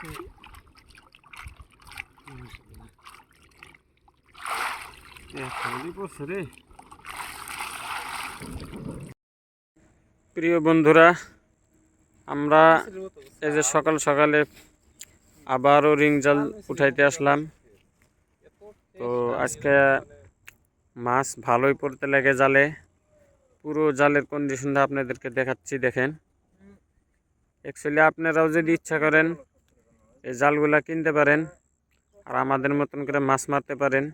প্রিয় বন্ধুরা, আমরা এই যে সকাল সকালে আবারও রিং জাল উঠাইতে আসলাম। তো আজকে মাছ ভালোই পড়তে লাগে জালে। পুরো জালের কন্ডিশনটা আপনাদেরকে দেখাচ্ছি, দেখেন। অ্যাকচুয়ালি আপনারাও যদি ইচ্ছা করেন এই জালগুলা কিনতে পারেন আর আমাদের মতন করে মাছ মারতে পারেন।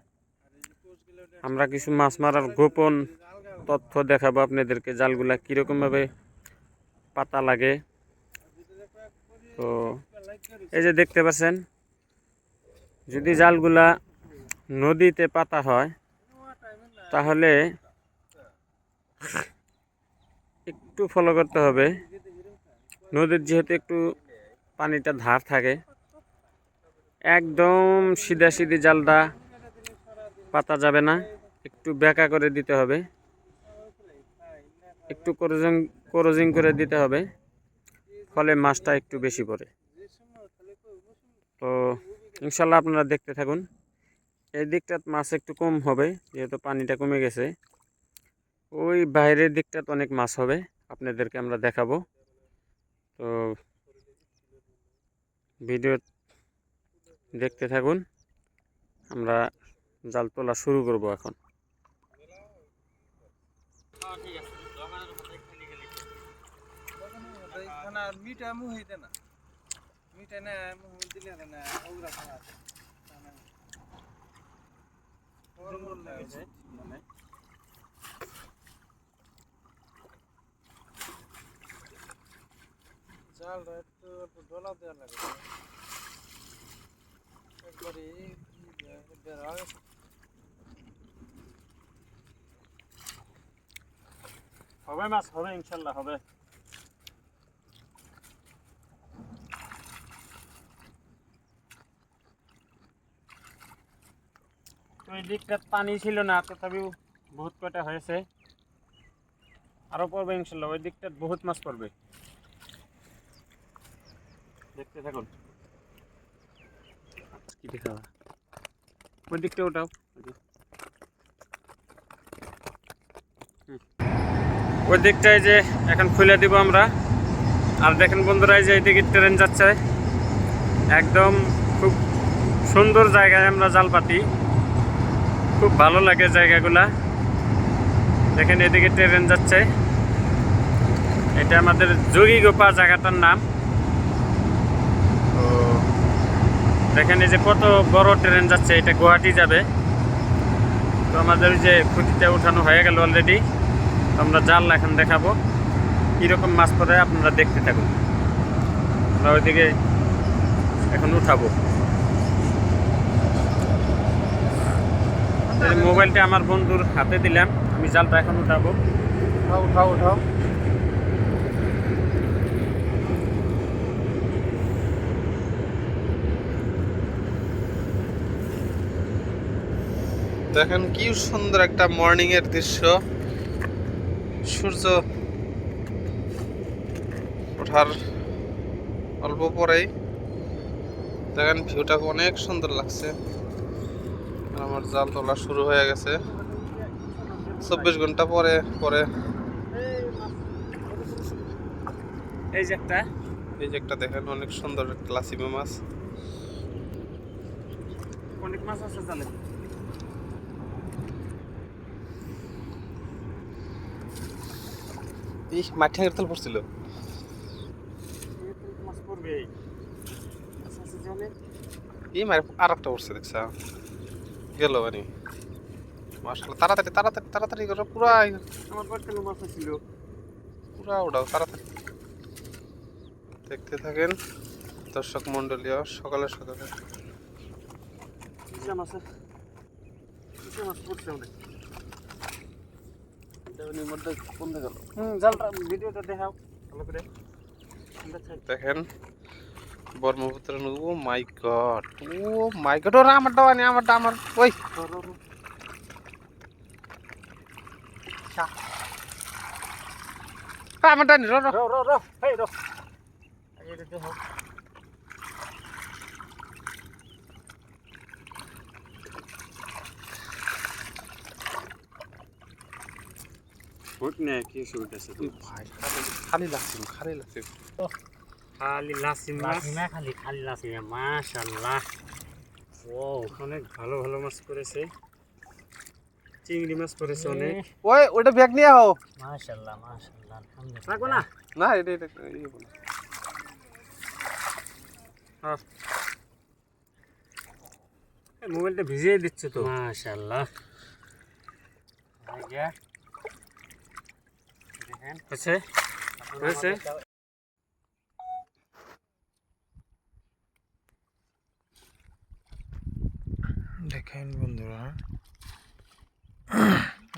আমরা কিছু মাছ মারার গোপন তথ্য দেখাবো আপনাদেরকে, জালগুলা কীরকমভাবে পাতা লাগে। তো এই যে দেখতে পাচ্ছেন, যদি জালগুলা নদীতে পাতা হয়, তাহলে একটু ফলো করতে হবে। নদীর যেহেতু একটু পানিটা ধার থাকে একদম সিধা সিধি জালটা পাতা যাবে না। একটু বেঁকা করে দিতে হবে। একটু করজিং করজিং করে দিতে হবে। ফলে মাছটা একটু বেশি পড়ে। তো ইনশাল্লাহ আপনারা দেখতে থাকুন। এই দিকটাত মাছ একটু কম হবে, যেহেতু পানিটা কমে গেছে। ওই বাইরের দিকটাত অনেক মাছ হবে, আপনাদেরকে আমরা দেখাবো। তো ভিডিও দেখতে থাকুন। আমরা জাল তোলা শুরু করব এখন। খানা মিঠা মুহ না মিঠা না দিলে না খানা জাল একটু ডলা দেওয়া লাগে একবারে বের হয়ে গেছে হবে মাছ, হবে, ইনশাল্লাহ হবে। পানি ছিল না, তথাপিও বহুত কটা হয়েছে। আরও পড়বে ইনশাল্লাহ, ওই দিকটা বহুত মাছ পড়বে। দেখতে থাকুন। কি দেখা ওই দিকটা ওটাও ওই দিকটায় যে এখন খুলে দিব আমরা। আর দেখেন বন্ধুরা যে এইদিকে ট্রেন যাচ্ছে। একদম খুব সুন্দর জায়গায় আমরা জাল পাতি খুব ভালো লাগে জায়গাগুলা। দেখেন এদিকে ট্রেন যাচ্ছে। এটা আমাদের যোগীগোপা জায়গাটার নাম তো দেখেন এই যে কত বড় ট্রেন যাচ্ছে, এটা গুয়াহাটি যাবে। তো আমাদের যে খুঁটিতে উঠানো হয়ে গেল অলরেডি আমরা জাল এখন দেখাবো, কীরকম মাছ পড়ে আপনারা দেখতে থাকুন। আমরা ওইদিকে এখন উঠাবো। মোবাইলটা আমার বন্ধুর হাতে দিলাম, আমি জালটা এখন উঠাবো। উঠাও উঠাও উঠাও। দেখেন কি সুন্দর একটা মর্নিং এর দৃশ্য। সূর্য ওঠার অল্প পরেই। দেখেন ভিউটা অনেক সুন্দর লাগছে। আমার জাল তোলা শুরু হয়ে গেছে। চব্বিশ ঘণ্টা পরে পরে। এই যে একটা। এই যে একটা দেখেন অনেক সুন্দর ক্লাসিমা মাছ। অনেক মাছ আছে জালে এই মাঠে তেল পড়ছিল। এই মারে আর একটা পড়ছে, দেখছা। গেল বানি মাশাআল্লাহ, তাড়াতাড়ি তাড়াতাড়ি তাড়াতাড়ি করো পুরা আমার বাড়িতে মাছ ছিল পুরা উড়াও, তাড়াতাড়ি। দেখতে থাকেন দর্শক মন্ডলীয় সকালে সকালে মাছ মাছ পড়ছে অনেক দেওয়ানির মধ্যে কমে গেল হুম জালটা ভিডিওটা দেখাও। ভালো করে। আমরা দেখেন ব্রহ্মপুত্র নদী ও my god oh my god ওরা আমারটা আনি আমারটা আমার ওই। Row, row, row. Row row row. Row row এই রো এই এটা দেখাও উঠ নে কি শুট আছে ভাই খালি খালি লাগছে খালি লাগছে খালি লাসি মাছ লাসিমা খালি খালি লাসিমা মাশাআল্লাহ ও অনেক ভালো ভালো মাছ পড়েছে চিংড়ি মাছ পড়েছে অনেক ওই ওটা ব্যাগ নিয়ে আও মাশাআল্লাহ মাশাআল্লাহ আলহামদুলিল্লাহ রাখো না? না এটা এটা বলো। হ্যাঁ। মোবাইলটা ভিজিয়ে দিচ্ছে তো। মাশাআল্লাহ হয়েছে হয়েছে দেখেন বন্ধুরা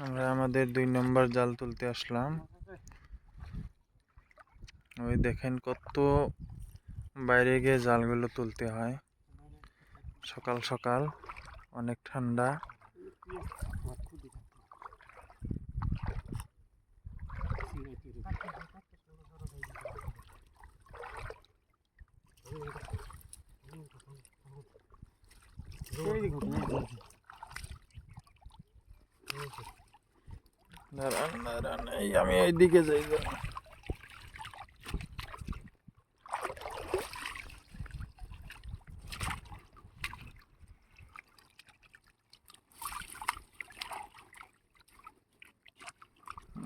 আমরা আমাদের দুই নম্বর জাল তুলতে আসলাম। ওই দেখেন কত বাইরে গিয়ে জালগুলো তুলতে হয়। সকাল সকাল অনেক ঠান্ডা। দাঁড়ান দাঁড়ান এই আমি এইদিকে যাই দাঁড়ান।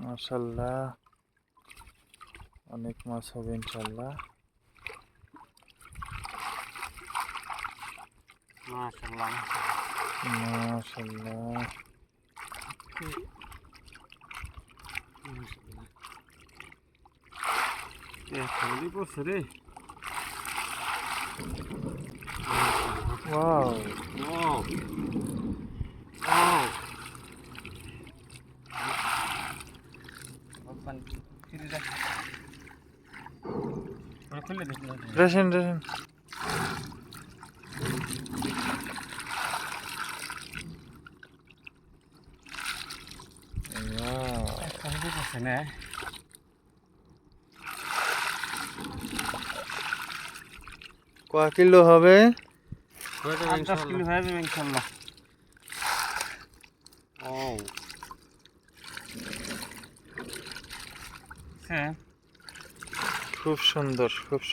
মাশাল্লাহ অনেক মাছ হবে ইনশাল্লাহ মাশাআল্লাহ মাশাল্লাহ খালি পড়ছে রে ওয়াও ও ও খুলে দিস রেশন রেশন Wow. খালি কয় কিলো হবে? দশ কিলো হয়ে ইনশাল্লাহ ও হ্যাঁ। খুব সুন্দর খুব সুন্দর।